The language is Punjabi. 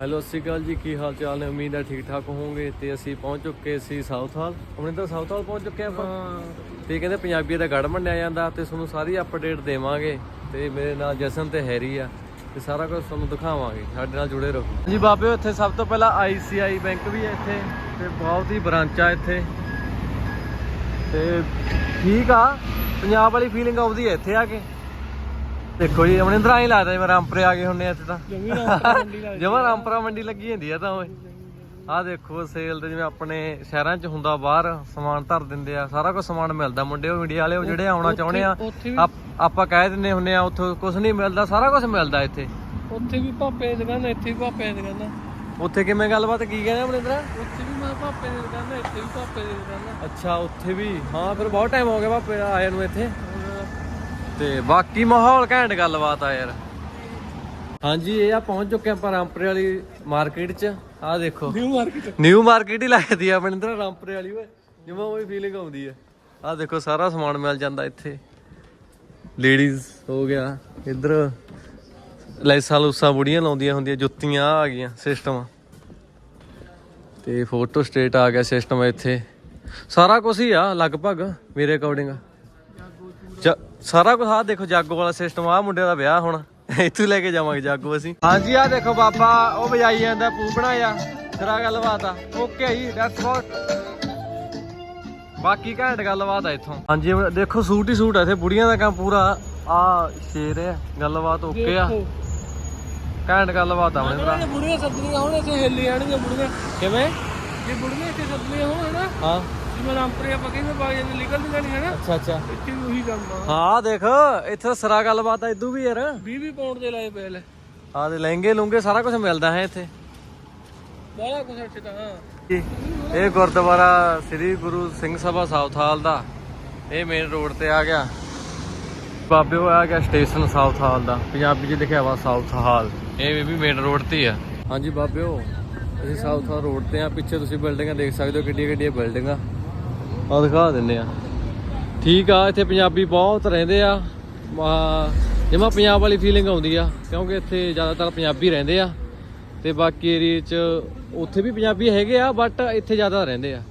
ਹੈਲੋ ਸਤਿ ਸ਼੍ਰੀ ਅਕਾਲ ਜੀ। ਕੀ ਹਾਲ ਚਾਲ ਨੇ? ਉਮੀਦ ਹੈ ਠੀਕ ਠਾਕ ਹੋਵੋਗੇ ਤੇ ਅਸੀਂ ਪਹੁੰਚ ਚੁੱਕੇ ਸੀ ਸਾਊਥ ਹਾਲ ਤਾਂ ਸਾਊਥ ਹਾਲ ਪਹੁੰਚ ਚੁੱਕੇ ਆਪਾਂ? ਤੇ ਕਹਿੰਦੇ ਪੰਜਾਬੀ ਦਾ ਗੜ ਮੰਨਿਆ ਜਾਂਦਾ ਤੇ ਤੁਹਾਨੂੰ ਸਾਰੀ ਅਪਡੇਟ ਦੇਵਾਂਗੇ। ਤੇ ਮੇਰੇ ਨਾਲ ਜਸਨ ਤੇ ਹੈਰੀ ਆ। ਤੇ ਸਾਰਾ ਕੁਝ ਤੁਹਾਨੂੰ ਦਿਖਾਵਾਂਗੇ। ਸਾਡੇ ਨਾਲ ਜੁੜੇ ਰਹੋ। ਜੀ ਬਾਬੇ ਇੱਥੇ ਸਭ ਤੋਂ ਪਹਿਲਾਂ ਆਈਸੀਆਈ ਬੈਂਕ ਵੀ ਹੈ ਇੱਥੇ। ਤੇ ਬਹੁਤ ਹੀ ਬ੍ਰਾਂਚ ਇੱਥੇ। ਤੇ ਠੀਕ ਆ। ਪੰਜਾਬ ਵਾਲੀ ਫੀਲਿੰਗ ਆਉਂਦੀ ਹੈ ਇੱਥੇ ਆ ਕੇ। ਦੇਖੋ ਜੀ ਅਮਰਿੰਦਰ ਆਈ ਲੱਗਦਾ ਜਿਵੇਂ ਰਾਮਪੁਰੇ ਆ ਗਏ ਹੁੰਨੇ ਆ ਇੱਥੇ ਤਾਂ। ਜਮਾ ਰਾਮਪੁਰਾ ਮੰਡੀ ਲੱਗੀ ਹੁੰਦੀ ਆ ਤਾਂ ਓਏ। ਆਹ ਦੇਖੋ ਸੇਲ ਤੇ ਜਿਵੇਂ ਆਪਣੇ ਸ਼ਹਿਰਾਂ 'ਚ ਹੁੰਦਾ ਬਾਹਰ ਸਮਾਨ ਧਰ ਦਿੰਦੇ ਆ ਸਾਰਾ ਕੁਝ ਸਮਾਨ ਮਿਲਦਾ ਮੁੰਡੇ ਉਹ ਮੀਡੀਆ ਵਾਲੇ ਉਹ ਜਿਹੜੇ ਆਉਣਾ ਚਾਹੁੰਦੇ ਆ ਆਪ- ਕਹਿ ਦਿੰਦੇ ਹੁੰਨੇ ਆ ਉੱਥੋਂ ਕੁਝ ਨਹੀਂ ਮਿਲਦਾ ਸਾਰਾ ਕੁਝ ਮਿਲਦਾ ਇੱਥੇ। ਉੱਥੇ ਵੀ ਭਾਪੇ ਦੀ ਦੁਕਾਨ ਇੱਥੇ ਵੀ ਭਾਪੇ ਦੀ ਦੁਕਾਨ ਉੱਥੇ ਕਿਵੇਂ ਗੱਲਬਾਤ ਕੀ ਕਹਿੰਦੇ ਅਮਰਿੰਦਰ ਉੱਥੇ ਵੀ ਮੈਂ ਭਾਪੇ ਦੀ ਦੁਕਾਨ ਇੱਥੇ ਵੀ ਭਾਪੇ ਦੀ ਦੁਕਾਨ ਅੱਛਾ ਉੱਥੇ ਵੀ। ਹਾਂ ਫਿਰ ਬਹੁਤ ਟਾਈਮ ਹੋ ਗਿਆ ਪਾਪੇ ਆਏ ਨੂੰ ਇੱਥੇ। ਤੇ ਬਾਕੀ ਮਾਹੌਲ ਘੈਂਟ ਗੱਲਬਾਤ ਆ ਯਾਰ। ਹਾਂਜੀ ਇਹ ਆ ਪਹੁੰਚ ਚੁੱਕੇ ਆਪਾਂ ਰਾਮਪੁਰੇ ਵਾਲੀ ਮਾਰਕੀਟ 'ਚ। ਆਹ ਦੇਖੋ। ਨਿਊ ਮਾਰਕੀਟ ਨਿਊ ਮਾਰਕੀਟ ਹੀ ਲੱਗਦੀ ਆ ਆਪਣੇ ਇੰਦਰ ਰਾਮਪੁਰੇ ਵਾਲੀ ਓਏ। ਜਿਵੇਂ ਉਹੀ ਫੀਲਿੰਗ ਆਉਂਦੀ ਆ। ਆਹ ਦੇਖੋ ਸਾਰਾ ਸਮਾਨ ਮਿਲ ਜਾਂਦਾ ਇੱਥੇ। ਲੇਡੀਜ਼ ਹੋ ਗਿਆ। ਇੱਧਰ ਲੈਸਾਂ ਲੂਸਾਂ ਬੁੜੀਆਂ ਲਾਉਂਦੀਆਂ ਹੁੰਦੀਆਂ ਜੁੱਤੀਆਂ ਆ ਗਈਆਂ ਸਿਸਟਮ ਤੇ ਫੋਟੋ ਸਟੇਟ ਆ ਗਿਆ ਸਿਸਟਮ ਇੱਥੇ। ਸਾਰਾ ਕੁਝ ਹੀ ਆ ਲਗਭਗ ਮੇਰੇ ਅਕੋਰਡਿੰਗ ਸਾਰਾ ਕੁਝ ਆ ਦੇਖੋ ਜਾਗੋ ਵਾਲਾ ਸਿਸਟਮ ਆ ਮੁੰਡੇ ਦਾ ਵਿਆਹ ਹੁਣ। ਇੱਥੋਂ ਲੈ ਕੇ ਜਾਵਾਂਗੇ ਜਾਗੋ ਅਸੀਂ। ਹਾਂਜੀ ਆ ਦੇਖੋ ਬਾਬਾ ਉਹ ਵਜਾਈ ਜਾਂਦਾ ਪੂਪਣਾ ਆ ਤੇਰਾ ਗੱਲਬਾਤ ਆ। ਓਕੇ ਜੀ ਦੈਟਸ ਵਾਟ ਬਾਕੀ ਘੈਂਟ ਗੱਲਬਾਤ ਆ ਇੱਥੋਂ। ਹਾਂਜੀ ਹੁਣ ਦੇਖੋ ਸੂਟ ਹੀ ਸੂਟ ਆ ਇੱਥੇ ਬੁੜੀਆਂ ਦਾ ਕੰਮ ਪੂਰਾ। ਆ ਸ਼ੇਰ ਹੈ ਗੱਲਬਾਤ ਓਕੇ ਆ। ਘੈਂਟ ਗੱਲਬਾਤ ਆ ਆਪਣੇ ਭਰਾ। ਇਹ ਬੁੜੀਆਂ ਸੱਜਣੀਆਂ ਹੁਣ ਇੱਥੇ ਹਿੱਲੀ ਆਣਗੀਆਂ ਬੁੜੀਆਂ। ਕਿਵੇਂ? ਜੇ ਬੁੜੀਆਂ ਇੱਥੇ ਸੱਜਣੀਆਂ ਹੋਣ ਨਾ ਹਾਂ। ਜਿਵੇਂ ਰਾਮਪੁਰੇ ਆਪਾਂ ਕਹਿੰਦੇ ਬਾਈ ਜਾਂਦੇ ਨਿਕਲਦੀਆਂ ਨਹੀਂ ਹਨਾ ਅੱਛਾ ਅੱਛਾ। ਇੱਥੇ ਵੀ ਉਹੀ ਕੰਮ ਆ। ਹਾਂ ਦੇਖ ਇੱਥੇ ਤਾਂ ਸਰਾ ਗੱਲਬਾਤ ਆ ਇਦੂ ਵੀ ਯਾਰ। 20 20 ਪਾਉਂਡ ਦੇ ਲਾਏ ਪਏ ਲੈ। ਆ ਦੇ ਲਹਿੰਗੇ ਲੁੰਗੇ ਸਾਰਾ ਕੁਝ ਮਿਲਦਾ ਹੈ ਇੱਥੇ। ਬਾਹਲਾ ਕੁਛ ਇੱਥੇ ਤਾਂ ਹਾਂ। ਇਹ ਗੁਰਦੁਆਰਾ ਸ੍ਰੀ ਗੁਰੂ ਸਿੰਘ ਸਭਾ ਸਾਊਥਾਲ ਦਾ ਇਹ ਮੇਨ ਰੋਡ ਤੇ ਆ ਗਿਆ। ਬਾਬੇ ਉਹ ਆ ਗਿਆ ਸਟੇਸ਼ਨ ਸਾਊਥ ਹਾਲ ਦਾ ਪੰਜਾਬੀ 'ਚ ਲਿਖਿਆ ਵਾ ਸਾਊਥ ਹਾਲ ਇਹ ਵੀ ਮੇਨ ਰੋਡ ਤੇ ਆ। ਹਾਂਜੀ ਬਾਬਿਓ ਅਸੀਂ ਸਾਊਥ ਹਾਲ ਰੋਡ ਤੇ ਆ ਪਿੱਛੇ ਤੁਸੀਂ ਬਿਲਡਿੰਗਾਂ ਦੇਖ ਸਕਦੇ ਹੋ ਕਿੱਡੀਆਂ ਕਿੱਡੀਆਂ ਬਿਲਡਿੰਗਾਂ ਆ ਦਿਖਾ ਦਿੰਨੇ ਆ। ਠੀਕ ਆ, ਇੱਥੇ ਪੰਜਾਬੀ ਬਹੁਤ ਰਹਿੰਦੇ ਆ। ਜਿਵੇਂ ਪੰਜਾਬ ਵਾਲੀ ਫੀਲਿੰਗ ਆਉਂਦੀ ਆ, ਕਿਉਂਕਿ ਇੱਥੇ ਜ਼ਿਆਦਾਤਰ ਪੰਜਾਬੀ ਰਹਿੰਦੇ ਆ। ਤੇ ਬਾਕੀ ਏਰੀਏ 'ਚ ਉੱਥੇ ਵੀ ਪੰਜਾਬੀ ਹੈਗੇ ਆ ਬਟ ਇੱਥੇ ਜ਼ਿਆਦਾ ਰਹਿੰਦੇ ਆ।